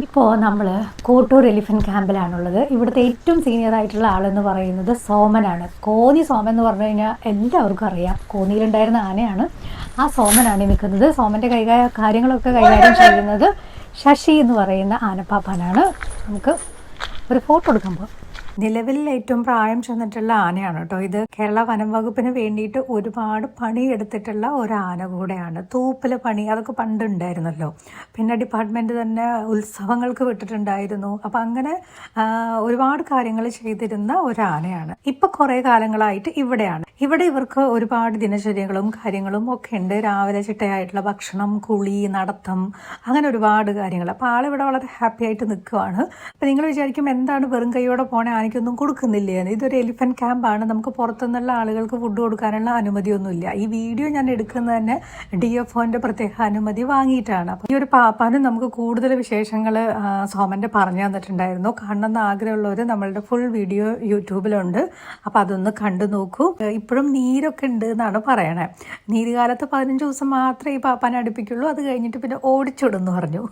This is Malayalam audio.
ഇപ്പോൾ നമ്മൾ കോട്ടൂർ എലിഫന്റ് ക്യാമ്പിലാണുള്ളത് ഇവിടുത്തെ ഏറ്റവും സീനിയർ ആയിട്ടുള്ള ആളെന്ന് പറയുന്നത് സോമനാണ്. കോന്നി സോമൻ എന്ന് പറഞ്ഞു കഴിഞ്ഞാൽ എല്ലാവർക്കും അറിയാം. കോന്നിയിലുണ്ടായിരുന്ന ആനയാണ്. ആ സോമനാണ് നിൽക്കുന്നത്. സോമന്റെ കൈകാര്യ കാര്യങ്ങളൊക്കെ കൈകാര്യം ചെയ്യുന്നത് ശശി എന്ന് പറയുന്ന ആനപ്പാപ്പാനാണ്. നമുക്ക് ഒരു ഫോട്ടോ എടുക്കുമ്പോൾ നിലവിൽ ഏറ്റവും പ്രായം ചെന്നിട്ടുള്ള ആനയാണ് കേട്ടോ ഇത്. കേരള വനം വകുപ്പിന് വേണ്ടിയിട്ട് ഒരുപാട് പണിയെടുത്തിട്ടുള്ള ഒരു ആന കൂടെയാണ്. തൂപ്പിലെ പണി അതൊക്കെ പണ്ട് ഉണ്ടായിരുന്നല്ലോ. പിന്നെ ഡിപ്പാർട്ട്മെന്റ് തന്നെ ഉത്സവങ്ങൾക്ക് വിട്ടിട്ടുണ്ടായിരുന്നു. അപ്പം അങ്ങനെ ഒരുപാട് കാര്യങ്ങൾ ചെയ്തിരുന്ന ഒരു ആനയാണ് ഇപ്പൊ കുറെ കാലങ്ങളായിട്ട് ഇവിടെയാണ്. ഇവിടെ ഇവർക്ക് ഒരുപാട് ദിനചര്യകളും കാര്യങ്ങളും ഒക്കെ ഉണ്ട്. രാവിലെ ചിട്ടയായിട്ടുള്ള ഭക്ഷണം കുളി നടത്തം അങ്ങനെ ഒരുപാട് കാര്യങ്ങൾ. അപ്പോൾ ആളിവിടെ വളരെ ഹാപ്പി ആയിട്ട് നിൽക്കുവാണ്. അപ്പോൾ നിങ്ങൾ വിചാരിക്കും എന്താണ് വെറും കൈയോടെ പോണേ ആനയ്ക്കൊന്നും കൊടുക്കുന്നില്ലേ. ഇതൊരു എലിഫന്റ് ക്യാമ്പാണ് നമുക്ക് പുറത്തുനിന്നുള്ള ആളുകൾക്ക് ഫുഡ് കൊടുക്കാനുള്ള അനുമതിയൊന്നുമില്ല. ഈ വീഡിയോ ഞാൻ എടുക്കുന്നത് തന്നെ ഡി എഫ് ഒന്റെ പ്രത്യേക അനുമതി വാങ്ങിയിട്ടാണ്. അപ്പോൾ ഈ ഒരു പാപ്പാനും നമുക്ക് കൂടുതൽ വിശേഷങ്ങൾ സോമന്റെ പറഞ്ഞു തന്നിട്ടുണ്ടായിരുന്നു. കാണണമെന്ന് ആഗ്രഹമുള്ളവർ നമ്മളുടെ ഫുൾ വീഡിയോ യൂട്യൂബിലുണ്ട്. അപ്പോൾ അതൊന്ന് കണ്ടു നോക്കൂ. ഇപ്പോഴും നീരൊക്കെ ഉണ്ട് എന്നാണ് പറയണേ. നീര് കാലത്ത് പതിനഞ്ച് ദിവസം മാത്രമേ ഈ പാപ്പാനെ അടുപ്പിക്കുള്ളൂ. അത് കഴിഞ്ഞിട്ട് പിന്നെ ഓടിച്ചിടുന്നു പറഞ്ഞു.